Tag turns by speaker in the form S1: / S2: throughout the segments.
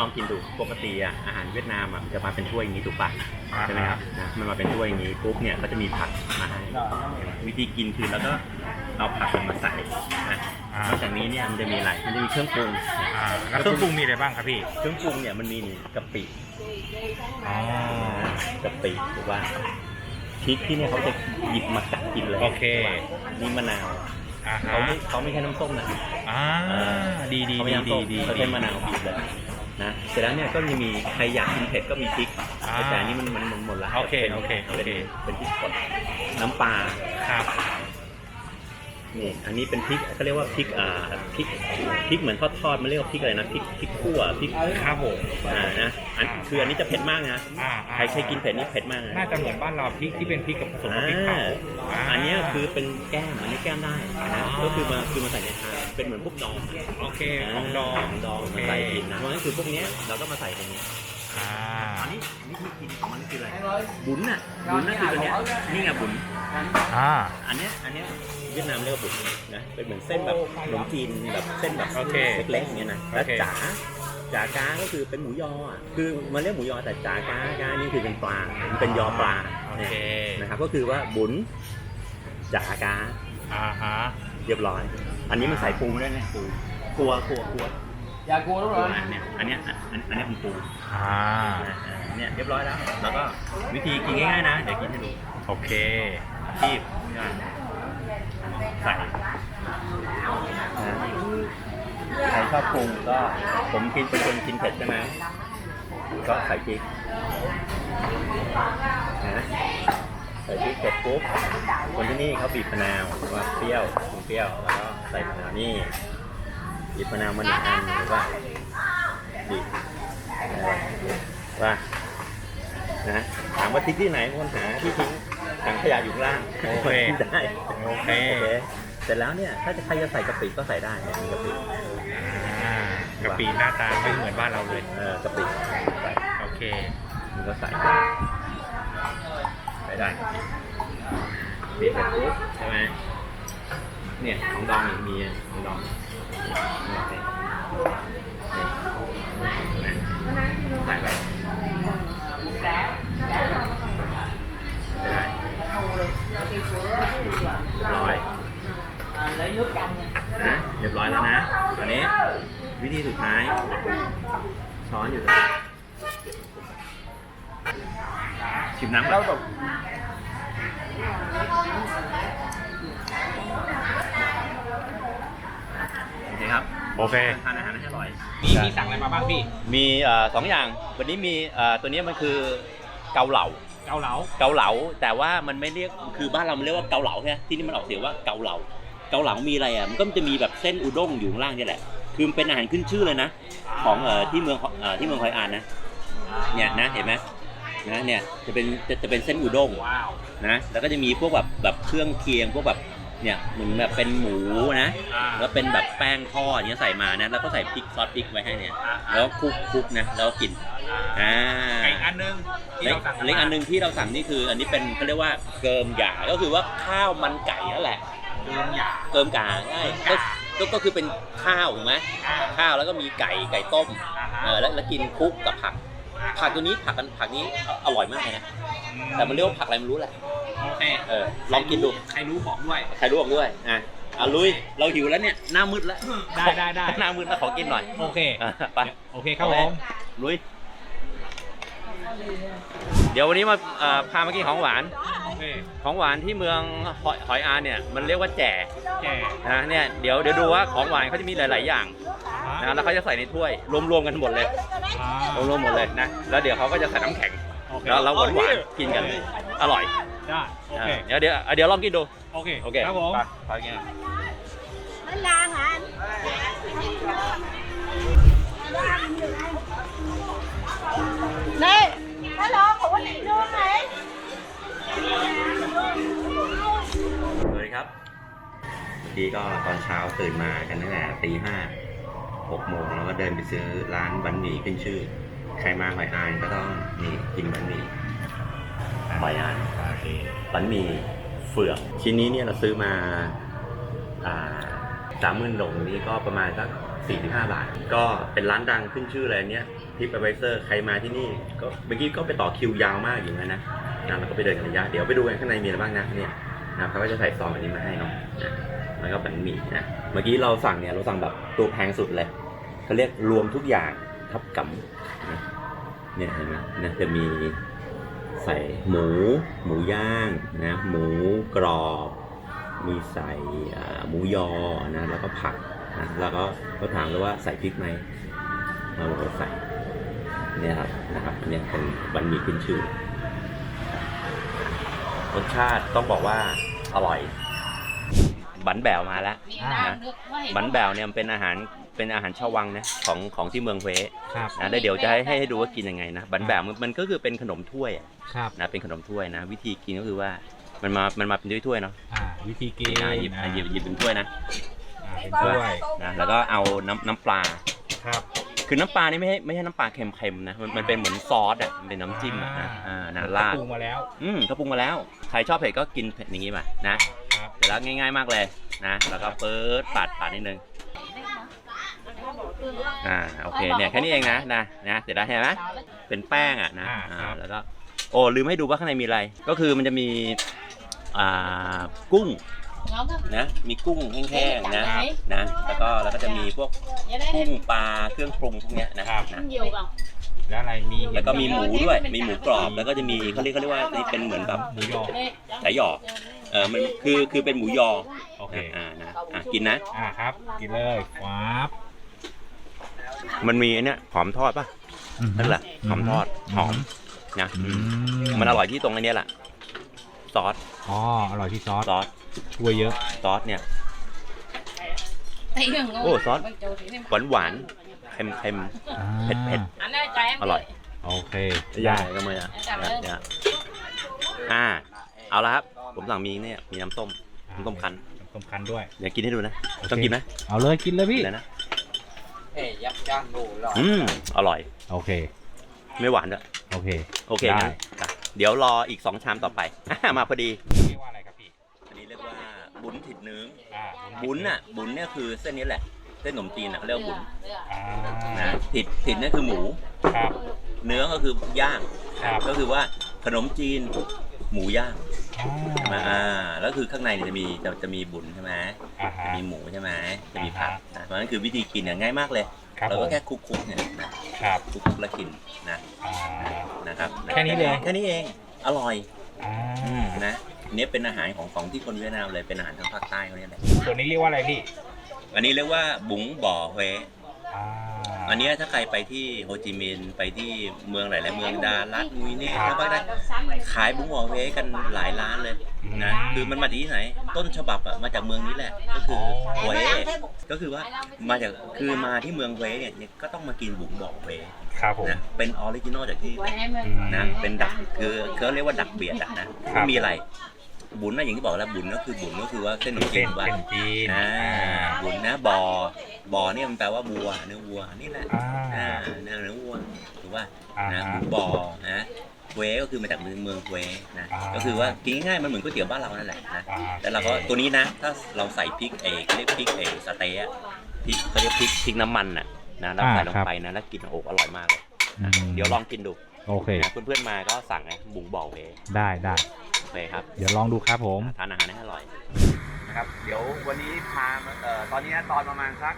S1: ลองกินดูปกติอะอาหารเวียดนามอะมันจะมาเป็นถ้วยอย่างนี้ถูกปะ
S2: อ่า
S1: ใช่ไหมครับนะมันมาเป็นถ้วยอย่างนี้ปุ๊บเนี่ยก็จะมีผักมาให้วิธีกินคือแล้วก็เอาผักมาใส่นะนอกจากนี้เนี่ยมันจะมีอะไรมันจะมีเครื่องปรุง
S2: อ่าแล้วเครื่องปรุงมีอะไรบ้างครับพี่
S1: เครื่องปรุงเนี่ยมันมีนี่กะปิ
S2: อ๋อ
S1: กะปิถูกป่ะพริกที่เนี่ยเขาจะหยิบมากัดกินเลย
S2: โอเค
S1: นี่มะนาว
S2: อ่าฮะ
S1: เขาไม่เขาไม่ใช่น้ำส้มนะ
S2: อ่าดีดี
S1: เขาไม่
S2: ดี
S1: น้ำ
S2: ดี
S1: ส้ม
S2: ดี
S1: เขาใช้มะนาวบีบเลย นะเสร็จแล้วเนี่ยก็จะมีใครอยากกินเผ็ดก็มีพริก
S2: อ่า
S1: แต่อันนี้มันมันมันหมดละ
S2: โอเค
S1: ป็น
S2: โอเคโอเค
S1: เป็นเป็นพริกป่นน้ำปลา
S2: ครับ
S1: นี่อันนี้เป็นพริกเขาเรียกว่าพริกอ่าพริกพริกเหมือนทอดทอดๆมันเรียกว่าพริกอะไรนะพริกพริกขั่วพริก
S2: ครับผม
S1: อ่านะอันคืออันนี้จะเผ็ดมากนะ
S2: อ่า
S1: ใครใครกินเผ็ดนี่เผ็ดมากนะ
S2: น่าจะเหมือนบ้านเราพริกที่เป็นพริกกับผสมกับพริกเผา
S1: อ่าอันเนี้ยคือเป็นแก้มอันนี้แก้มได้นะ
S2: อ๋อ
S1: ก็คือมาคือมาใส่ในชา เป็นเหมือนพวกดอง
S2: โอเคของดอง
S1: ของดอง
S2: โอเค
S1: มาใส่กินนะเพราะงั้นคือพวกเนี้ยเราก็มาใส่ตรงนี้
S2: อ่า
S1: อันนี้วิธีกินของมันคืออะไรบุญน่ะบุญน่ะคือตัวเนี้ยนี่ไงบุญ
S2: อ่า
S1: อันเนี้ยอันเนี้ยเวียดนามเรียกว่าบุญนะเป็นเหมือนเส้นแบบขนมจีนแบบเส้นแบบ
S2: โอเค
S1: เล็กๆอย่างเงี้ยนะแล้ว
S2: โอเค
S1: จ๋าจ๋ากาก็คือเป็นหมูยออะคือมันเรียกหมูยอแต่จ๋ากากานี่คือเป็นปลามันเป็นยอปลา
S2: โอเค
S1: นะครับก็คือว่าบุญจ๋ากา
S2: อ่าฮะ
S1: เรียบร้อย อันนี้มันใส่ปูด้วยเนี่ยปูครัวครัวครัว
S3: Dạ cua đúng
S1: ปู
S3: rồi
S1: อันเนี้ยอันเนี้ยอันอันเนี้ยเป็นปู
S2: อ่า
S1: เนี่ยเรียบร้อยแล้ว แล้วก็วิธีกินง่ายๆนะ เดี๋ยวกินให้ดู
S2: โอเค
S1: คีบใส่นะใครชอบปรุงก็ผมกินเป็นคนกินเผ็ดใช่ไหมก็ใส่พริกนะใส่พริกเสร็จปุ๊บคนที่นี่เขาบีบมะนาวว่าเปรี้ยวถึง เปรี้ยวแล้วก็ใส่มะนาวนี่บีบมะนาวมาหนึ่งอันหรือว่าบีว่านะถามว่าทิ้งที่ไหนคนหาที่ทิ้งถังขยะอยู่ข้างล่าง
S2: โอเค
S1: ได้
S2: โอเค
S1: เสร็จแล้วเนี่ยถ้าจะใครจะใส่กะปิก็ใส่ได้เนี่ยมีกะปิ
S2: กะปิหน้าตาไม่เหมือนบ้านเราเลย
S1: เออกะปิ
S2: โอเค
S1: มันก็ใส่ใส่ได้ปิดเสร็จปุ๊บใช่ไหม เนี่ยของดองอีกมีของดองใส่ไปได้ร้อยนะเรียบร้อยแล้วนะตอนนี้วิธีสุดท้าย ช้อนอยู่ตรงนี้ชิมน้ำก่อน
S3: Đâu rồi
S1: โอเคครับ
S2: โอเค
S1: ทานอาหารให้อร่อย
S2: มีมีสั่งอะไรมาบ้างพี่
S1: มีเอ่อสองอย่าง วันนี้มีเอ่อตัวนี้มันคือเกาเหลา
S2: เกาเหลา
S1: เกาเหลาแต่ว่ามันไม่เรียกคือบ้านเรามันเรียกว่าเกาเหลาใช่ไหมที่นี่มันออกเสียงว่าเกาเหลาเกาเหลามีอะไรอะมันก็จะมีแบบเส้นอุด้งอยู่ข้างล่างนี่แหละ คือมันเป็นอาหารขึ้นชื่อเลยนะ ของเอ่อที่เมืองเอ่อที่เมืองคอยอานนะเนี่ยนะเห็นไหมนะเนี่ยจะเป็นจะจะเป็นเส้นอุด้ง
S2: ว้าว
S1: นะแล้วก็จะมีพวกแบบแบบเครื่องเคียงพวกแบบ เนี่ยเหมือนแบบเป็นหมูนะ
S2: อ่า
S1: แล้วเป็นแบบแป้งทอดอย่างเงี้ยใส่มานะ แล้วก็ใส่พริกซอสพริกไว้ให้เนี่ย แล้วคลุกคลุกนะแล้วก็กินอ่า
S2: อีกอันนึงที่
S1: เล็ก
S2: เราสั่ง
S1: เล็กอันหนึงที่เราสั่งนี่คือ อันนี้เป็นเขาเรียกว่าเกิมหยาก็คือว่าข้าวมันไก่นั่นแหละ
S2: เกิมหยา
S1: เกิมกาใช่ก็ก็ก็คือเป็นข้าวถูกไหม
S2: อ่า
S1: ข้าวแล้วก็มีไก่ไก่ต้ม
S2: อ่าฮะ
S1: เออแล้วแล้วกินคลุกกับผัก ผักตัวนี้ผักกันผักนี้อร่อยมากเลยนะแต่มันเรียกว่าผักอะไรไม่รู้แหละ
S2: โอเค
S1: เออลองกินดู
S2: ใครรู้บอกด้วย
S1: ใครลวกด้วยอะอะลุยเราหิวแล้วเนี่ยหน้ามืดแล้ว
S2: ได้ได้ได้
S1: หน้ามืดแล้วขอกินหน่อย
S2: โอเค
S1: อะไป
S2: โอเคครับผม
S1: ลุยเดี๋ยววันนี้มาเอ่อพามากินของหวาน
S2: โอเค
S1: ของหวานที่เมืองหอยหอยอานเนี่ยมันเรียกว่าแจ่
S2: แก่
S1: นะเนี่ยเดี๋ยวเดี๋ยวดูว่าของหวานเขาจะมีหลาย ๆ อย่างนะแล้วเขาจะใส่ในถ้วยรวมๆกันหมดเลย
S2: อ่า ร
S1: วมๆหมดเลยนะ แล้วเดี๋ยวเขาก็จะใส่น้ำแข็ง
S2: โอเค
S1: แล้วเราหวานๆกินกัน อร่อย
S2: ได้โอเค
S1: เดี๋ยวเดี๋ยวเดี๋ยวลองกินดู
S2: โอเค
S1: โอเค
S2: ครับผม
S1: ไปไปกิน
S4: Bánh lan hả anh? Nè, hello, của chị Nương này.
S1: สวัสดีครับดีก็ตอนเช้าตื่นมากันตั้งแต่ตีห้า หกโมงแล้วก็เดินไปซื้อร้านบันหมี่ขึ้นชื่อ ใครมาหอยอานก็ต้องนี่กินบันหมี่หอยอาน
S2: โอเค
S1: บันหมี่เฟือกชิ้นนี้เนี่ยเราซื้อมาอ่าสามหมื่นหลงนี้ก็ประมาณสัก45บาท ก็เป็นร้านดังขึ้นชื่อเลยอันเนี้ยทิปไอเซอร์ใครมาที่นี่ก็เมื่อกี้ก็ไปต่อคิวยาวมากอยู่นะนะนะแล้วก็ไปเดินกันระยะเดี๋ยวไปดูกันข้างในมีอะไรบ้างนะเนี่ยนะเขาก็จะใส่ซองแบบนี้มาให้เนาะนะแล้วก็บันหมี่นะ เมื่อกี้เราสั่งเนี่ยเราสั่งแบบตัวแพงสุดเลยเขาเรียกรวมทุกอย่างทับกับเนี่ยเห็นไหมนะจะมีใส่หมู หมูย่างนะหมูกรอบ มีใส่หมูยอนะแล้วก็ผักนะแล้วก็ก็ถามเลยว่าใส่พริกไหมเราบอกว่าใส่เนี่ยครับนะครับนเนี่ยเป็นบันหมี่ขึ้นชื่อรสชาติต้องบอกว่าอร่อย บันแบวมาแล้ว
S2: อ่า
S1: นะบันแบวเนี่ยมันเป็นอาหารเป็นอาหารชาววังนะของของที่เมืองเว
S2: ครับ
S1: นะแล้วเดี๋ยวจะให้ให้ให้ดูว่ากินยังไงนะบันแบวมันมันก็คือเป็นขนมถ้วยอะ
S2: ครับ
S1: นะเป็นขนมถ้วยนะ วิธีกินก็คือว่ามันมามันมาเป็นถ้วยๆเนาะ
S2: อ่า วิธีกิน
S1: อะหยิบอะหยิบหยิบเป็นถ้วยนะ
S2: อ่าเป็นถ้วย
S1: นะแล้วก็เอาน้ำน้ำปลา
S2: ครับ
S1: คือน้ำปลานี่ไม่ใช่ไม่ใช่น้ำปลาเค็มๆนะมันมันเป็นเหมือนซอสอะมันเป็นน้ำจิ้มอะนะอ่านะราด
S2: ปรุงมาแล้ว
S1: อืมก็ปรุงมาแล้ว ใครชอบเผ็ดก็กินเผ็ดอย่างงี้มานะ ครับเสร็จแล้วง่าย ๆมากเลยนะแล้วก็เปิดปาดปาดนิดนึงอ่าโอเคเนี่ยแค่นี้เองนะนะนะเสร็จแล้วเห็นไหมเป็นแป้งอะนะอ่าแล้วก็โอ้ลืมให้ดูว่าข้างในมีอะไร ก็คือมันจะมีอ่ากุ้ง นะมีกุ้งแห้งๆนะนะแล้วก็แล้วก็จะมีพวกกุ้งปลาเครื่องปรุงพวกเนี้ยนะครับนะ
S2: แล้วอะไรมี
S1: แล้วก็มีหมูด้วยมีหมูกรอบแล้วก็จะมีเขาเรียกเขาเรียกว่านี่เป็นเหมือนแบบ
S2: หมูยอ
S1: สายหยอก เออมันคือคือเป็นหมูยอ
S2: โอเค
S1: อ่านะอะกินนะ
S2: อ่าครับ กินเลยว้าบ
S1: มันมีไอ้เนี่ยหอมทอดป่ะนั่นแหละหอมทอดหอมนะ
S2: อื
S1: อืม
S2: ม
S1: มันอร่อยที่ตรงไอ้เนี้ยแหละซอส
S2: อ๋ออร่อยที่ซอส
S1: ซอส
S2: ช่วยเยอะ
S1: ซอสเนี่ย โอ้ซอสหวานหวานๆเค็มเค็ม
S2: อ่า
S1: เผ็ดเผ็ดอร่อย
S2: โอเค
S1: ใหญ่
S2: ได้
S1: ก็ไม่อะ
S4: จับเลย
S1: เนี่ยอ่า เอาละครับ ผมสั่งมีเนี่ยมีน้ำส้มน้ำส้มคั้น
S2: น้ำส้มคั้นด้วย
S1: อยากกินให้ดูนะ
S2: โอเค
S1: ต้องกินไหม
S2: เอาเลยกินเลยพี่
S1: เลยนะ
S3: เอ้ยยักย่างดูหรอ
S1: อืมอร่อย
S2: โอเค
S1: ไม่หวานด้วย
S2: โอเค
S1: โอเค
S2: ได้
S1: งั้นอะเดี๋ยวรออีกสองชามต่อไปมาพอดี
S2: เรียกว่าอะไรครับพี่
S1: อันนี้เรียกว่าบุญถิดเนื้อ
S2: อ่า
S1: บุญน่ะ บุญเนี่ยคือเส้นนี้แหละเส้นขนมจีนน่ะเขาเรียกว่าบุญ
S2: อ่า
S1: นะถิดถิดเนี่ยคือหมู
S2: ครับ
S1: เนื้อก็คือย่าง
S2: ครับ
S1: ก็คือว่าขนมจีน หมูย่าง
S2: อ่า
S1: ใช่ไหมอ่าแล้วคือข้างในเนี่ยจะมีจะจะมีบุญใช่ไหม
S2: อ่า
S1: จะ
S2: ฮะ
S1: มีหมูใช่ไหมจะมีผัก
S2: อ่าฮะ
S1: นะเพราะฉะนั้นคือวิธีกินเนี่ยง่ายมากเลย
S2: ครับ
S1: เรา
S2: ผ
S1: ก็
S2: ม
S1: แค่คลุกๆเนี่ยนะครับคลุกๆแล้วกินนะ
S2: อ่า
S1: นะครับ
S2: แค่นี้เลย
S1: แค่นี้เองอร่อย
S2: อ่า
S1: นะอันนี้เป็นอาหารของของที่คนเวียดนามเลยเป็นอาหารทางภาคใต้เขาเนี่ยแหละ
S2: ส่วนนี้เรียกว่าอะไรพี่
S1: อันนี้เรียกว่าบุ๋งบ่อเฮ
S2: อ่า
S1: อันเนี้ยถ้าใครไปที่โฮจิมินห์ไปที่เมืองหลาย ๆ เมืองดารัดมุยเน่
S2: ครับ
S1: แล้วก็ได้ขายบุ๋งบ่อเฮกันหลายร้านเลยนะ
S2: อืม
S1: คือมันมาจากที่ไหน ต้นฉบับอะมาจากเมืองนี้แหละ ก็คือเฮก็คือว่ามาจากคือมาที่เมืองเฮเนี่ยก็ต้องมากินบุ๋งบ่อเฮ
S2: ครับผม
S1: นะเป็นออริจินอลจากที่
S2: อืม
S1: นะ เป็นดักคือเขาเรียกว่าดักเบียดอะนะ
S2: ครั
S1: ไม่
S2: บ
S1: มีอะไร บุญนะอย่างที่บอกแล้วบุญก็คือบุญก็คือว่าเส้นขนมจี
S2: เส้
S1: น
S2: น
S1: ว่า
S2: เส้นจีน
S1: อ่า บุญนะบอ บอเนี่ยมันแปลว่าบัวเนื้อวัวนี่แหละ
S2: อ่า
S1: อ่าเนื้อเนื้อวัวถูกป่ะ
S2: อ่า
S1: นะ
S2: ฮะ
S1: บุญบอนะเวก็คือมาจากเมืองเมืองเวนะ
S2: อ่า
S1: ก็คือว่ากินง่ายๆมันเหมือนก๋วยเตี๋ยวบ้านเรานั่นแหละนะ
S2: อ่า
S1: แต่เราก็ตัวนี้นะถ้าเราใส่พริกเอกเรียกพริกเอกสเต๊ะพริกเขาเรียกพริกพริกน้ำมันน่ะนะแล้วใส่ลงไปนะแล้วกินโอ้อร่อยมากเลยนะ
S2: อืม
S1: เดี๋ยวลองกินดู
S2: โอเค
S1: นะเพื่อนๆมาก็สั่งไงบุ๋งบอกเว
S2: ได้ได้
S1: โอเคครับ
S2: เดี๋ยวลองดูครับผม
S1: ทานอาหารให้อร่อยนะครับ เดี๋ยววันนี้พามาเอ่อตอนนี้ตอนประมาณสัก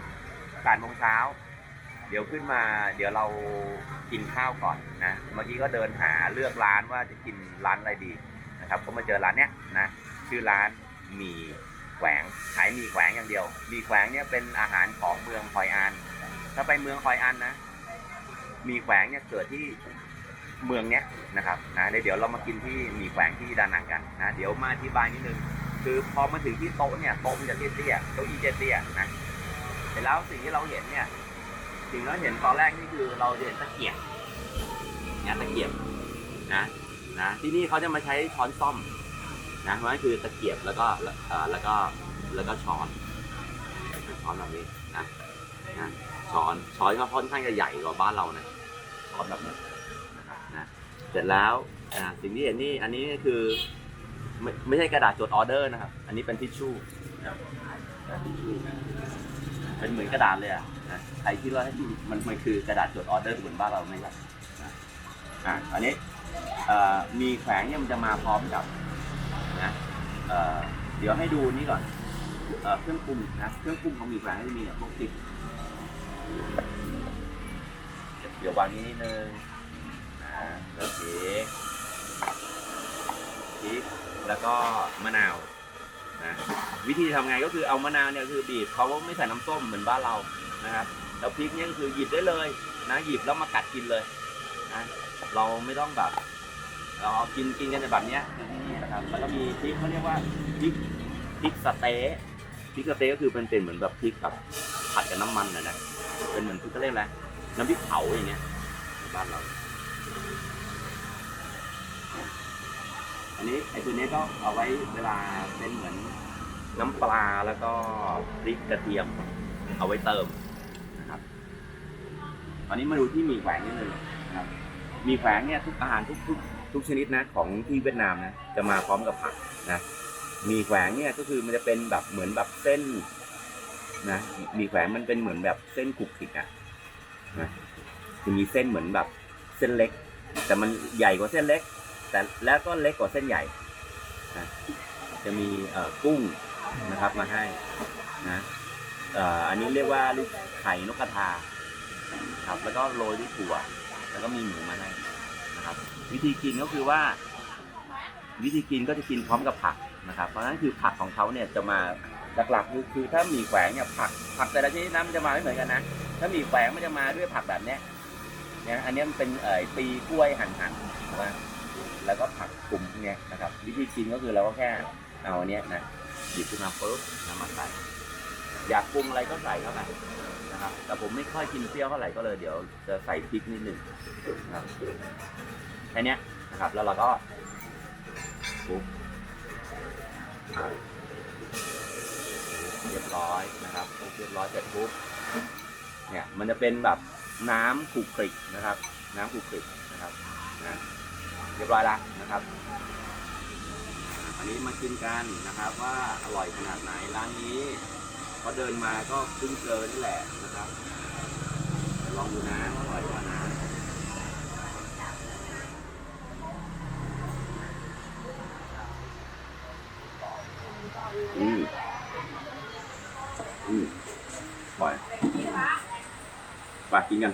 S1: แปดโมงเช้า เดี๋ยวขึ้นมาเดี๋ยวเรากินข้าวก่อนนะ เมื่อกี้ก็เดินหาเลือกร้านว่าจะกินร้านอะไรดีนะครับ ก็มาเจอร้านเนี้ยนะ ชื่อร้านหมีแขวงขายหมีแขวงอย่างเดียวหมีแขวงเนี่ยเป็นอาหารของเมืองคอยอัน ถ้าไปเมืองคอยอันนะหมีแขวงเนี่ยเกิดที่เมืองเนี้ยนะครับนะเดี๋ยวเรามากินที่หมีแขวงที่ดานังกันนะ เดี๋ยวมาอธิบายนิดนึง คือพอมาถึงที่โต๊ะเนี่ยโต๊ะมันจะเตี้ยๆเก้าอี้เตี้ยๆนะ ร็จแล้วสิ่งที่เราเห็นเนี่ย สิ่งที่เราเห็นตอนแรกนี่คือเราเห็นตะเกียบเนี่ยตะเกียบนะนะที่นี่เขาจะมาใช้ช้อนซ่อมนะเพราะนั่นคือตะเกียบแล้วก็แล้วก็แล้วก็ช้อนช้อนแบบนี้นะนะช้อนช้อนก็ค่อนข้างจะใหญ่กว่าบ้านเรานะช้อนแบบนี้นะครับนะเสร็จแล้วอ่าสิ่งที่เห็นนี่อันนี้คือไม่ไม่ใช่กระดาษจดออเดอร์นะครับ อันนี้เป็นทิชชู่นะทิชชู่ เป็นเหมือนกระดาษเลยอะนะนะใครคิดว่ามันมันคือกระดาษจดออเดอร์เหมือนบ้านเราไหมครับอะอันนี้มีแขวงเนี่ยมันจะมาพร้อมกับนะเเดี๋ยวให้ดูนี่ก่อนเอเครื่องปรุงนะเครื่องปรุงเขามีแขวงให้มีเนี่ยพวกติ๊กเดี๋ยววางนี้นิดนึงนะโอเคพริกแล้วก็มะนาว นะวิธีทำไงก็คือเอามะนาวเนี่ยคือบีบเขาไม่ใส่น้ำส้มเหมือนบ้านเรานะครับแล้วพริกเนี่ยคือหยิบได้เลยนะหยิบแล้วมากัดกินเลยนะเราไม่ต้องแบบ เราเอากินกินกันในแบบเนี้ยที่นี่นะครับแล้วก็มีพริกเขาเรียกว่าพริกพริกสะเต๊ะพริกสะเต๊ะก็คือเป็นเป็นเหมือนแบบพริกแบบผัดกับน้ำมันนะนะเป็นเหมือนพริกเขาเรียกอะไรน้ำพริกเผาอย่างเงี้ยบ้านเรา อันนี้ไอ้ตัวนี้ก็เอาไว้เวลาเป็นเหมือน น้ำปลาแล้วก็พริกกระเทียม เอาไว้เติมนะครับตอนนี้มาดูที่มีแขวงนิดนึงนะครับมีแขวงเนี่ยทุกอาหารทุกทุกทุกชนิดนะของที่เวียดนามนะจะมาพร้อมกับผักนะมีแขวงเนี่ยก็คือมันจะเป็นแบบเหมือนแบบเส้นนะมีแขวงมันเป็นเหมือนแบบเส้นขลุกขลิกอะนะจะมีเส้นเหมือนแบบเส้นเล็ก แต่มันใหญ่กว่าเส้นเล็ก แต่แล้วก็เล็กกว่าเส้นใหญ่นะจะมีเอ่อกุ้ง นะครับมาให้นะอันนี้เรียกว่าลูกไข่นกกระทาครับแล้วก็โรยด้วยถั่ว แล้วก็มีหมูมาให้นะครับ วิธีกินก็คือว่า วิธีกินก็จะกินพร้อมกับผักนะครับ เพราะนั้นคือผักของเขาเนี่ยจะมาหลักๆคือคือถ้ามีแขวงเนี่ยผักผักแต่ละชนิดนั้นมันจะมาไม่เหมือนกันนะถ้ามีแขวงมันจะมาด้วยผักแบบเนี้ยเนี่ยอันนี้มันเป็นเอ่อปีกล้วยหั่นๆถูกไหมแล้วก็ผักกลุ่มพวกเนี้ยนะครับ วิธีกินก็คือเราก็แค่เอาอันเนี้ยนะ หยิบขึ้นมาปุ๊บนำมาใส่อยากปรุงอะไรก็ใส่เข้าไปนะครับ แต่ผมไม่ค่อยกินเปรี้ยวเท่าไหร่ก็เลยเดี๋ยวจะใส่พริกนิดหนึ่งนะครับแค่นี้นะครับ แล้วเราก็ปุ๊บเรียบร้อยนะครับปุ๊บเรียบร้อยเสร็จปุ๊บเนี่ยมันจะเป็นแบบน้ำขลุกคลิกนะครับ น้ำขลุกคลิกนะครับนะเรียบร้อยแล้วนะครับ นี้มากินกันนะครับ ว่าอร่อยขนาดไหนร้านนี้พอเดินมาก็เพิ่งเจอนี่แหละนะครับลองดูนะอร่อยกว่านะอืมอืมอร่อยไปกินกัน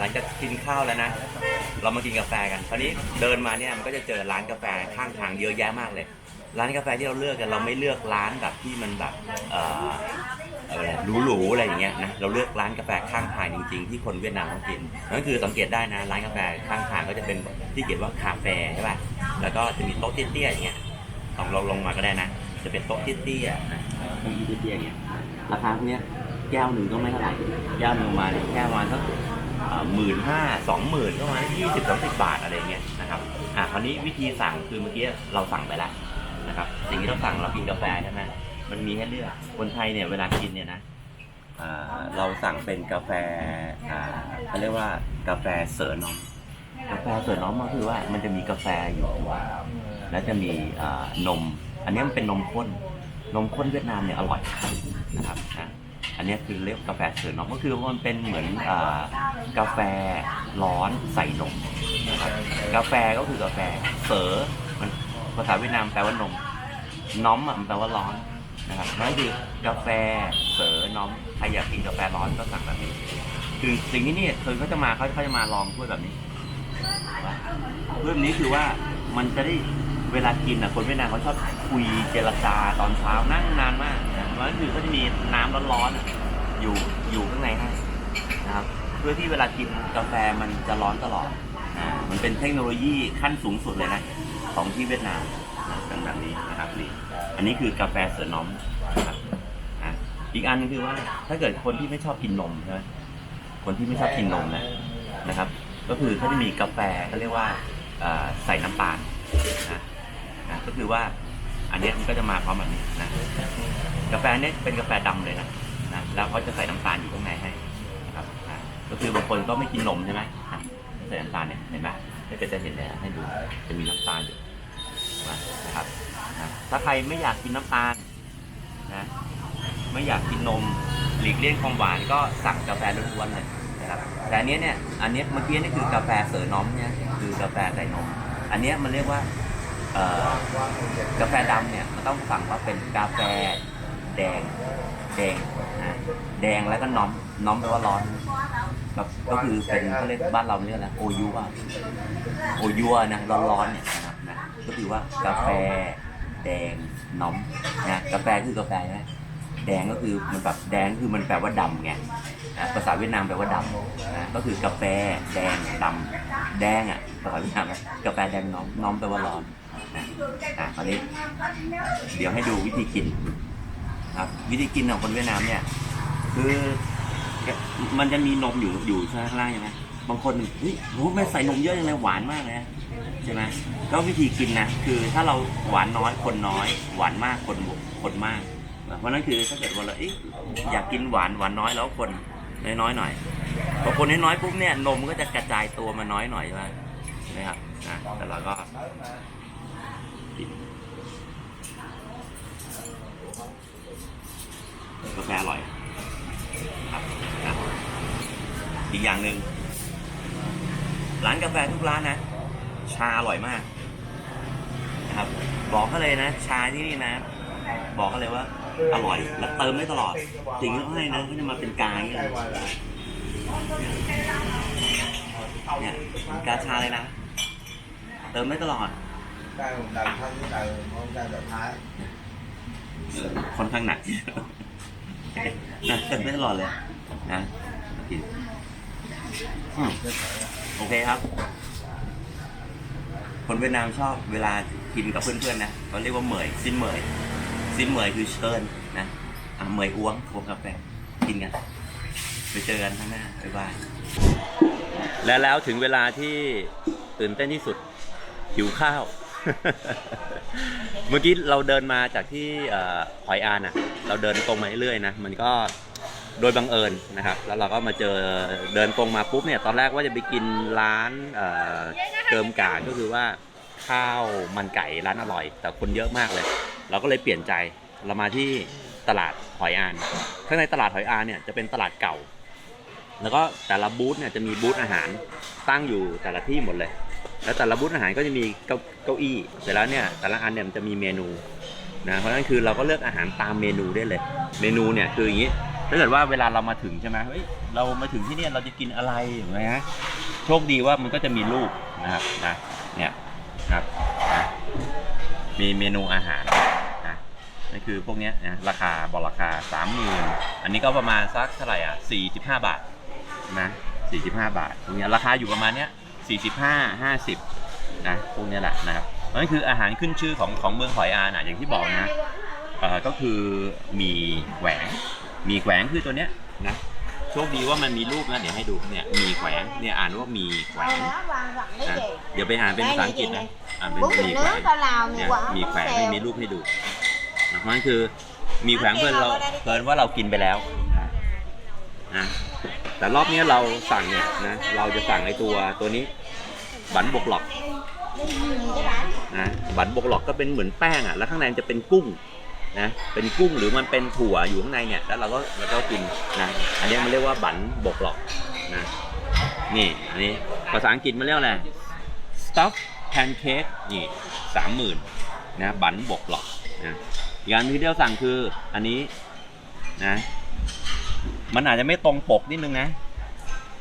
S1: หลังจา กินข้าวแล้วนะ เรามากินกาแฟกันคราวนี้เดินมาเนี่ยมันก็จะเจอร้านกาแฟข้างทางเยอะแยะมากเลย ร้านกาแฟที่เราเลือกกันเราไม่เลือกร้านแบบที่มันแบบเอ่ออะไรหรูๆอะไรอย่างเงี้ยนะเราเลือกร้านกาแฟข้างทางจริง ๆ ที่คนเวียดนามต้องกินนั่นคือสังเกตได้นะร้านกาแฟข้างทางก็จะเป็นที่เขียนว่าคาเฟ่ใช่ป่ะแล้วก็จะมีโต๊ะเตี้ยๆอย่างเงี้ยลองลองลงมาก็ได้นะ จะเป็นโต๊ะเตี้ยๆนะโต๊ะเตี้ยๆอย่างเงี้ยราคาพวกเนี้ยแก้วหนึ่งก็ไม่เท่าไหร่แก้วหนึ่งมาเนี่ยแค่ประมาณสัก หมื่นห้าสองหมื่นก็ประมาณยี่สิบสามสิบบาทอะไรเงี้ยนะครับอะคราวนี้วิธีสั่งคือเมื่อกี้เราสั่งไปแล้วนะครับสิ่งที่เราสั่งเรากินกาแฟใช่ไหมมันมีให้เลือกคนไทยเนี่ยเวลากินเนี่ยนะเราสั่งเป็นกาแฟอ่าเขาเรียกว่ากาแฟเสริน้องกาแฟเสริน้องก็คือว่ามันจะมีกาแฟอยู่แล้วจะมีอ่านม อันนี้มันเป็นนมข้นนมข้นเวียดนามเนี่ยอร่อยนะครับนะ อันนี้คือเรียกกาแฟเสือน้องก็คือมันเป็นเหมือนอกาแฟร้อนใส่นมนะครับกาแฟก็คือกาแฟเสอมันภาษาเวียดนามแปลว่านมน้อมอะมันแปลว่าร้อนนะครับนั่นคือกาแฟเสอน้อมใครอยากกินกาแฟร้อนก็สั่งแบบนี้คือสิ่งที่นี่คือเขาจะมาเขาเขาจะมาลองถ้วยแบบนี้ถ้วยแบบนี้คือว่ามันจะได้ เวลากินอะคนเวียดนามเขาชอบคุยเจรจาตอนเช้านั่งนานมากนะเพราะฉะนั้นคือเขาจะมีน้ำร้อนๆอยู่อยู่ข้างในให้นะครับเพื่อที่เวลากินกาแฟมันจะร้อนตลอดอ่ามันเป็นเทคโนโลยีขั้นสูงสุดเลยนะของที่เวียดนามนะเป็นแบบนี้นะครับนี่อันนี้คือกาแฟเสือน้อมนะครับอะอีกอันนึงคือว่าถ้าเกิดคนที่ไม่ชอบกินนมใช่ไหมคนที่ไม่ชอบกินนมนะนะครับ ก็คือเขาจะมีกาแฟเขาเรียกว่าใส่น้ำตาลนะ นะก็คือว่าอันนี้มันก็จะมาพร้อมแบบนี้นะกาแฟเนี้ยเป็นกาแฟดำเลยนะนะแล้วเขาจะใส่น้ำตาลอยู่ข้างในให้นะครับนะก็คือบางคนก็ไม่กินนมใช่ไหมอะใส่น้ำตาลเนี่ยเห็นไหมก็จะจเห็นเลยให้ดูจะมีน้ำตาลอยู่นะครับนะถ้าใครไม่อยากกินน้ำตาลนะไม่อยากกินนมหลีกเลี่ยงความหวานก็สั่งกาแฟล้วนๆเลยนะครับแต่อันนี้เนี่ยอันนี้เมื่อกี้นี่คือกาแฟเสอน้อมเนี่ยคือกาแฟใส่นม อันนี้มันเรียกว่า กาแฟดำเนี่ยมันต้องสั่งว่าเป็นกาแฟแดงแดงนะแดงแล้วก็น้อมน้อมแปลว่าร้อนแบบก็คือเป็นเขาเรียกบ้านเราเรียกอะโอยุอะโอยัวนะร้อนๆเนี่ยนะครับนะก็คือว่ากาแฟแดงน้อมนะกาแฟคือกาแฟใช่ไหมแดงก็คือมันแบบแดงคือมันแปลว่าดำไงนะภาษาเวียดนามแปลว่าดำนะก็คือกาแฟแดงดำแดงอะภาษาเวียดนามนะกาแฟแดงน้อมน้อมแปลว่าร้อน อะตอนนี้เดี๋ยวให้ดูวิธีกินครับ วิธีกินของคนเวียดนามเนี่ย คือมันจะมีนมอยู่อยู่ข้างล่างใช่ไหมบางคนเฮ้ยโหไม่ใส่นมเยอะยังไงหวานมากเลยใช่ไหมก็วิธีกินนะคือถ้าเราหวานน้อยคนน้อย หวานมากคนคนมากเพราะนั้นคือถ้าเกิดว่าเราเอ๊ะอยากกินหวานหวานน้อยแล้วคนน้อยๆหน่อยพอคนน้อยๆปุ๊บเนี่ยนมก็จะกระจายตัวมาน้อยหน่อยใช่ไหมใช่ไหมครับนะแต่เราก็กิน กาแฟอร่อยครับนะอีกอย่างหนึ่งร้านกาแฟทุกร้านนะ ชาอร่อยมากนะครับ บอกเขาเลยนะ ชาที่นี่นะ บอกเขาเลยว่า อร่อย และเติมได้ตลอดสิ่งที่เขาให้นะเขาจะมาเป็นกาอย่างเงี้ยเนี่ยเป็นกาชาเลยนะ เติมได้ตลอด
S3: ได้ผมดังทั้งดังมองได้แบบท้าย
S1: ค่อนข้างหนัก นะเติมได้ตลอดเลยนะกินโอเคครับ คนเวียดนามชอบเวลากินกับเพื่อนๆนะเขาเรียกว่าเหมยซินเหมยซินเหมยคือเชิญนะอะเหมยอ้วงอ้วงกาแฟกินกันไปเจอกันข้างหน้าบ๊ายบายและแล้วถึงเวลาที่ตื่นเต้นที่สุดหิวข้าว เมื่อกี้เราเดินมาจากที่หอยอานอะ เราเดินตรงมาเรื่อยๆนะ มันก็โดยบังเอิญนะครับ แล้วเราก็มาเจอเดินตรงมาปุ๊บเนี่ย ตอนแรกว่าจะไปกินร้านเอ่อเกิมกาก็คือว่าข้าวมันไก่ร้านอร่อย แต่คนเยอะมากเลย เราก็เลยเปลี่ยนใจ เรามาที่ตลาดหอยอาน ข้างในตลาดหอยอานเนี่ยจะเป็นตลาดเก่า แล้วก็แต่ละบูธเนี่ยจะมีบูธอาหารตั้งอยู่แต่ละที่หมดเลย แล้วแต่ละบูธอาหารก็จะมีเก้าเก้าอี้เสร็จแล้วเนี่ยแต่ละอันเนี่ยมันจะมีเมนูนะเพราะฉะนั้นคือเราก็เลือกอาหารตามเมนูได้เลย เมนูเนี่ยคืออย่างนี้ถ้าเกิดว่าเวลาเรามาถึงใช่ไหมเฮ้ยเรามาถึงที่เนี่ยเราจะกินอะไรอย่างเงี้ยฮะโชคดีว่ามันก็จะมีรูปนะครับนะเนี่ยครับนะมีเมนูอาหารนะนั่นคือพวกเนี้ยนะราคาบอกราคาสามหมื่นอันนี้ก็ประมาณสักเท่าไหร่อะสี่สิบห้าบาทนะสี่สิบห้าบาทตรงเนี้ยราคาอยู่ประมาณเนี้ย สี่สิบห้าห้าสิบนะพวกเนี้ยแหละนะครับนั่นคืออาหารขึ้นชื่อของของเมืองหอยอานอะอย่างที่บอกนะเอ่อก็คือมีแขวงมีแขวงคือตัวเนี้ยนะโชคดีว่ามันมีรูปนะเดี๋ยวให้ดูเนี่ยมีแขวงเนี่ยอ่านว่ามีแขวง
S4: Đó, vàng vặn đấy
S1: นะ
S4: chị
S1: เดี๋ยวไปอ่านเป็นภาษาอังกฤษนะอ่านเป็น
S4: Bún
S1: มี
S4: thịt
S1: แขวง
S4: nướng tao lào
S1: เนี่ย
S4: quả
S1: มี
S4: bún
S1: แขวง
S4: xèo
S1: ไม่มีรูปให้ดูนะเพราะนั่นคือมีแขวงเพื่อนเราเพื่อนว่าเรากินไปแล้ว นะแต่รอบนี้เราสั่งเนี่ยนะเราจะสั่งไอตัวตัวนี้ บันบกหลอกนะบันบกหลอกก็เป็นเหมือนแป้งอะแล้วข้างในจะเป็นกุ้งนะเป็นกุ้งหรือมันเป็นถั่วอยู่ข้างในเนี่ยแล้วเราก็เราก็กินนะอันนี้มันเรียกว่าบันบกหลอกนะนี่อันนี้ภาษาอังกฤษมันเรียกอะไร stuff pancake นี่สามหมื่นนะบันบกหลอกนะอีกอันที่เราสั่งคืออันนี้นะ มันอาจจะไม่ตรงปกนิดนึงนะ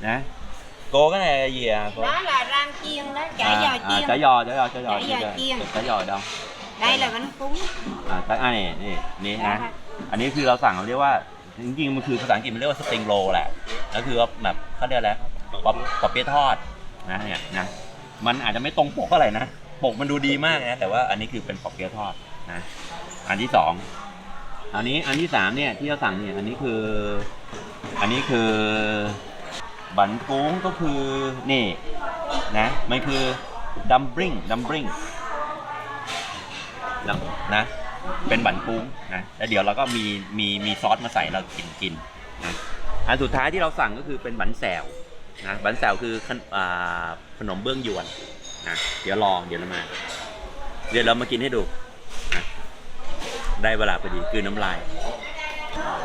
S1: นะโกก็ไหนเหยียโก
S4: Đó là rang chiên đó, chả giò
S1: à,
S4: chiên
S1: chả giò chả giò chả giò
S4: Chả giò chiên.
S1: chả giò đâu
S4: Đây là bánh cúng
S1: อ่าแต่อันนี้นี่นี่นะ อันนี้คือเราสั่งเราเรียกว่า จริงๆ มันคือภาษาอังกฤษมันเรียกว่าสปริงโรแหละก็คือว่าแบบเขาเรียกอะไรปอปอเปี๊ยะทอดนะเนี่ยนะ มันอาจจะไม่ตรงปกเท่าไหร่นะ ปกมันดูดีมากนะ แต่ว่าอันนี้คือเป็นปอเปี๊ยะทอดนะ อันที่สอง อันนี้อันที่สามเนี่ยที่เราสั่งเนี่ยอันนี้คือ อันนี้คือ บันกุ้งก็คือนี่นะมันคือดัมบริงดัมบริงนะเป็นบันกุ้งนะแล้วเดี๋ยวเราก็มีมีมีซอสมาใส่เรากินกินนะอันสุดท้ายที่เราสั่งก็คือเป็นบันแซวนะบันแซวคือขนอขนมเบื้องยวนนะเดี๋ยวรอเดี๋ยวเรามา เดี๋ยวเรามากินให้ดู ได้เวลาพอดีคือน้ำลาย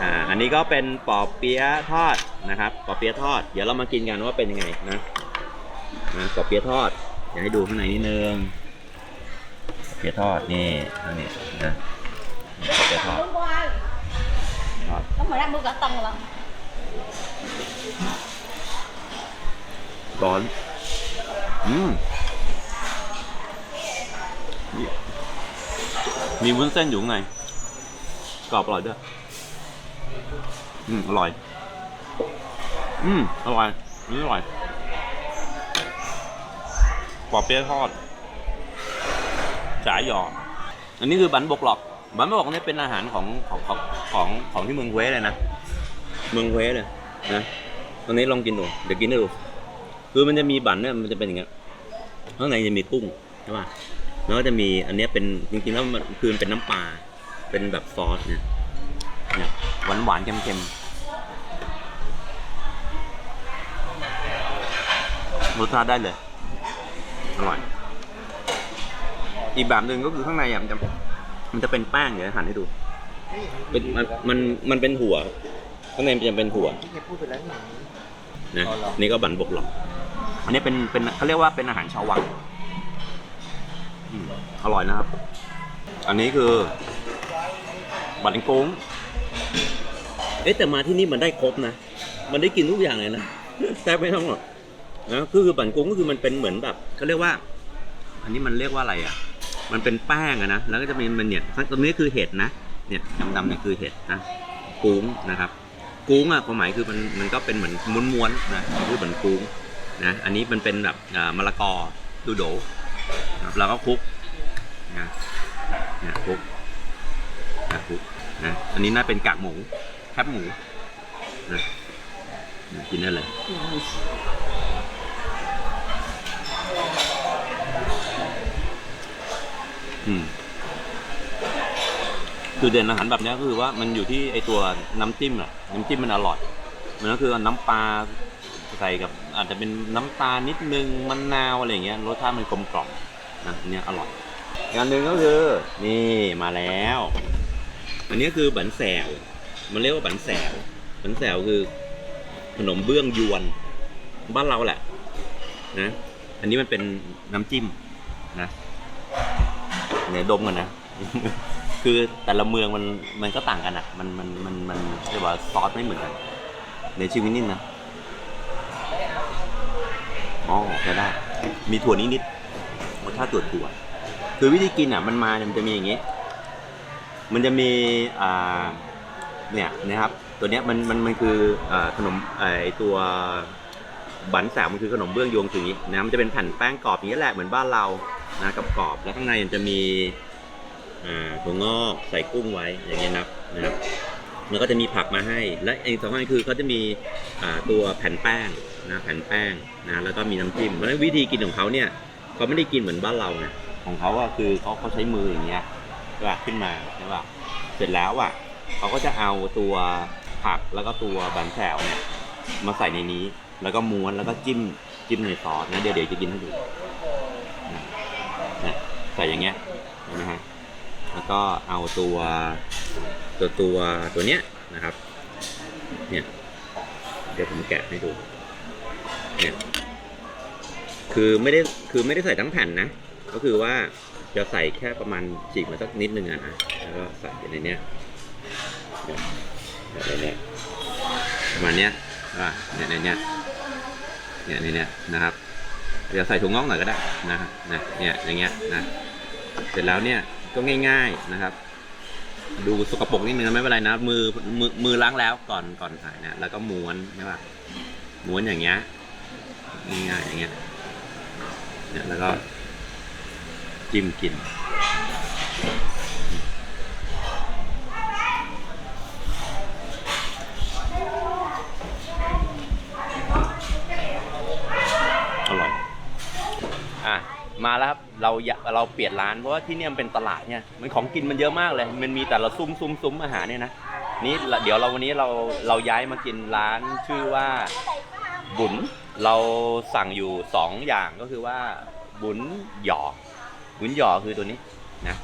S1: อ่าอันนี้ก็เป็นปอเปี๊ยะทอดนะครับปอเปี๊ยะทอด เดี๋ยวเรามากินกันว่าเป็นยังไงนะนะปอเปี๊ยะทอดเดี๋ยวให้ดูข้างในนิดนึงปอเปี๊ยะทอดนี่อันนี้นะปอเปี๊ยะทอดทอด
S4: nó mà đang mua cả tầng lần
S1: ร้อนอืมมีมีวุ้นเส้นอยู่ข้างใน กรอบอร่อยด้วย อืม อร่อย อืม อร่อยอันนี่อร่อยปอเปี๊ยะทอดจ๋าหยออันนี้คือบันบกหลอก บันบกหลอกเนี่ยเป็นอาหารของของของของของที่เมืองเว้เลยนะ เมืองเว้เลยนะตอนนี้ลองกินดู เดี๋ยวกินให้ดู คือมันจะมีบันเนี่ยมันจะเป็นอย่างเงี้ย ข้างในจะมีกุ้งใช่ป่ะ แล้วก็จะมีอันนี้เป็นจริงๆแล้วมันคือเป็นน้ำปลา เป็นแบบซอสเนี่ยเนี่ยหวานหวานๆเค็มๆรสชาติได้เลย อร่อย อีกแบบหนึ่งก็คือข้างในอะมันจะมันจะเป็นแป้งเดี๋ยวหั่นให้ดู เป็นมันมันมันเป็นถั่วข้างในมันจะเป็นถั่ว
S3: ที่แกพูดไปแล้วไง
S1: นะ
S3: อ๋อเหรอ
S1: นี่ก็บันบกหรอกอันนี้เป็นเป็นเขาเรียกว่าเป็นอาหารชาววังอืมอร่อยนะครับ อันนี้คือ บันกุ้งเอ๊ะแต่มาที่นี่มันได้ครบนะ มันได้กินทุกอย่างเลยนะแทบไม่ต้องหรอกนะคือคือบันกุ้งก็คือมันเป็นเหมือนแบบเขาเรียกว่า อันนี้มันเรียกว่าอะไรอะ มันเป็นแป้งอะนะ แล้วก็จะมีมันเนี่ยตรงนี้คือเห็ดนะ เนี่ยดำๆเนี่ยคือเห็ดนะกุ้งนะครับกุ้งอะความหมายคือมันมันก็เป็นเหมือนม้วนๆนะคือเหมือนกุ้งนะอันนี้มันเป็นแบบมะละกอดูโดนะครับแล้วก็คลุกนะเนี่ยคลุก คลุนะอันนี้น่าเป็นกากหมูแคบหมูนะนะกินได้เลยอืมคือเด่นอาหารแบบนี้ก็คือว่ามันอยู่ที่ไอตัวน้ำจิ้มอะน้ำจิ้มมันอร่อย มันก็คือน้ำปลาใส่กับ อาจจะเป็นน้ำตาลนิดนึงมะนาวอะไรเงี้ยรสชาติมันกลมกล่อมนะเนี้ยอร่อยอีกอันหนึ่งก็คือ นี่มาแล้ว อันนี้คือบันแซวมันเรียกว่าบันแซวบันแซวคือขนมเบื้องยวน บ้านเราแหละนะอันนี้มันเป็นน้ำจิ้มนะเนี่ยดมกันนะคือแต่ละเมืองมันมันก็ต่างกันอะ มันมันมันมันเรียกว่าซอสไม่เหมือนกันในชีวิตนิดนะอ๋อใช้ได้ มีถั่วนิดนิดๆรสชาติถั่วถั่ว คือวิธีกินอะ มันมาเนี่ยมันจะมีอย่างงี้ มันจะมีอ่าเนี่ยนะครับ ตัวเนี้ยมันมันมันคืออ่าขนมไอตัวบันแสวมันคือขนมเบื้องโยงคืออย่างนี้นะมันจะเป็นแผ่นแป้งกรอบอย่างนี้แหละเหมือนบ้านเรานะกับกรอบแล้วข้างในมันจะมีอ่าถั่วงอกใส่กุ้งไว้อย่างเงี้ยนะครับนะครับแล้วก็จะมีผักมาให้ และอีกสำคัญคือเขาจะมีอ่าตัวแผ่นแป้งนะแผ่นแป้งนะแล้วก็มีน้ำจิ้มเพราะฉะนั้นวิธีกินของเขาเนี่ยเขาไม่ได้กินเหมือนบ้านเราไงของเขาอะคือเขาเขาใช้มืออย่างเงี้ย ใช่ป่ะขึ้นมาใช่ป่ะเสร็จแล้วอะเขาก็จะเอาตัวผักแล้วก็ตัวบันแถวเนี่ยมาใส่ในนี้ แล้วก็ม้วนแล้วก็จิ้มจิ้มในซอสนะเดี๋ยวเดี๋ยวจะกินให้ดูนะนะใส่อย่างเงี้ยเห็นไหมฮะแล้วก็เอาตัวตัวตัวตัวเนี้ยนะครับ เนี่ย เดี๋ยวผมแกะให้ดู เนี่ย คือไม่ได้คือไม่ได้ใส่ทั้งแผ่นนะ ก็คือว่า จะใส่แค่ประมาณฉีกมาสักนิดนึงอะนะ แล้วก็ใส่ในเนี้ยในเนี้ยประมาณเนี้ยว่าเนี่ยในเนี้ยเนี่ยในเนี้ยนะครับเดี๋ยวใส่ถุงงอกหน่อยก็ได้นะนะเนี่ยอย่างเงี้ยนะ เสร็จแล้วเนี่ยก็ง่าย ๆนะครับ ดูสกปรกนิดนึงไม่เป็นไรนะมือมือมือล้างแล้วก่อนก่อนถ่ายนะแล้วก็ม้วนใช่ป่ะม้วนอย่างเงี้ยง่ายๆอย่างเงี้ยเนี่ยแล้วก็ จิ้มกิน อร่อย อะ มาแล้วครับเราอยาเราเปลี่ยนร้านเพราะว่าที่เนี่ยมันเป็นตลาดเนี่ยมันของกินมันเยอะมากเลย มันมีแต่ละซุ้มซุ้มซุ้มอาหารเนี่ยนะนี่เดี๋ยวเราวันนี้เราเราย้ายมากินร้านชื่อว่าบุญเราสั่งอยู่สองอย่างก็คือว่าบุญหยอ บุญหยอคือตัวนี้นะ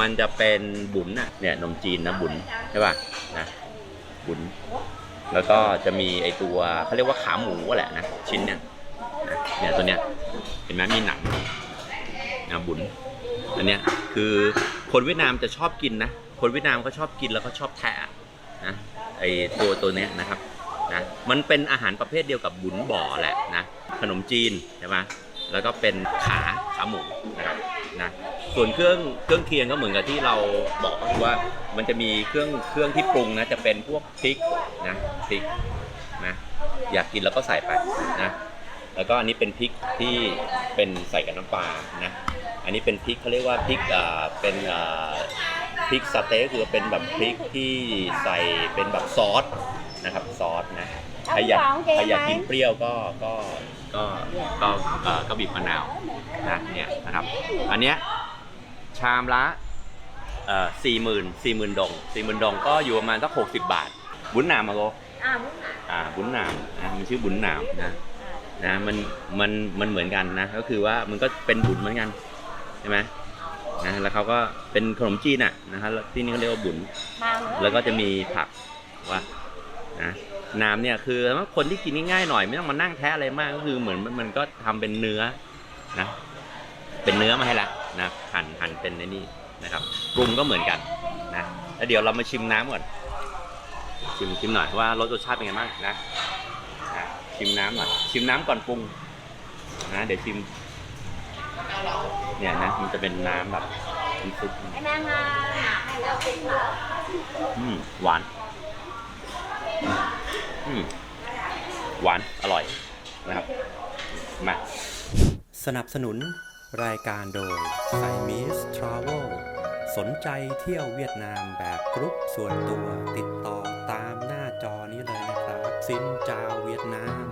S1: มันจะเป็นบุญน่ะเนี่ยนมจีนนะบุญใช่ป่ะนะบุญแล้วก็จะมีไอตัวเขาเรียกว่าขาหมูแหละนะชิ้นเนี่ยนะเนี่ยตัวเนี้ยเห็นไหมมีหนังนะบุญอันเนี้ยคือคนเวียดนามจะชอบกินนะคนเวียดนามก็ชอบกินแล้วก็ชอบแทะนะไอตัวตัวเนี้ยนะครับนะมันเป็นอาหารประเภทเดียวกับบุญบ่อแหละนะขนมจีนใช่ไหม แล้วก็เป็นขาขาหมูนะครับนะส่วนเครื่องเครื่องเคียงก็เหมือนกับที่เราบอกก็คือว่ามันจะมีเครื่องเครื่องที่ปรุงนะจะเป็นพวกพริกนะพริกนะอยากกินแล้วก็ใส่ไปนะแล้วก็อันนี้เป็นพริกที่เป็นใส่กับน้ำปลานะอันนี้เป็นพริกเขาเรียกว่าพริกอ่าเป็นอ่าพริกสเต๊กคือเป็นแบบพริกที่ใส่เป็นแบบซอสนะครับซอสนะใครอยากใครอยากกินเปรี้ยวก็ก็ ก็ก็เอ่อก็บีบมะนาวนะเนี่ยนะครับ อันเนี้ยชามละสี่หมื่นสี่หมื่นดงสี่หมื่นดงก็อยู่ประมาณสักหกสิบบาท บุญหนามมาโก
S4: อ่ามุ้งอะ
S1: อ่าบุญหนามนะมันชื่อบุญหนามนะนะมันมันมันเหมือนกันนะก็คือว่ามันก็เป็นบุญเหมือนกันใช่ไหมนะแล้วเขาก็เป็นขนมจีนอะนะฮะแล้วที่นี่เขาเรียกว่าบุญ
S4: มาเหรอ
S1: แล้วก็จะมีผักว่า นะน้ำเนี่ยคือถ้าคนที่กินง่ายๆหน่อยไม่ต้องมานั่งแทะอะไรมากก็คือเหมือนมันมันก็ทำเป็นเนื้อนะ เป็นเนื้อมาให้ละนะหั่นหั่นเป็นในนี่นะครับปรุงก็เหมือนกันนะแล้วเดี๋ยวเรามาชิมน้ำก่อนชิมชิมหน่อยว่ารสรสชาติเป็นไงบ้างนะอะชิมน้ำหน่อยชิมน้ำก่อนปรุงนะเดี๋ยวชิมเนี่ยนะมันจะเป็นน้ำแบบน้ำซุป
S4: ไอ้นางงามให้เราเป็นเหรอ
S1: อืมหวานอืม หวาน อร่อยนะครับ มา
S5: สนับสนุนรายการโดยไซมิสทราเวลสนใจเที่ยวเวียดนามแบบกรุ๊ปส่วนตัวติดต่อตามหน้าจอนี้เลยนะครับ ซินจาวเวียดนาม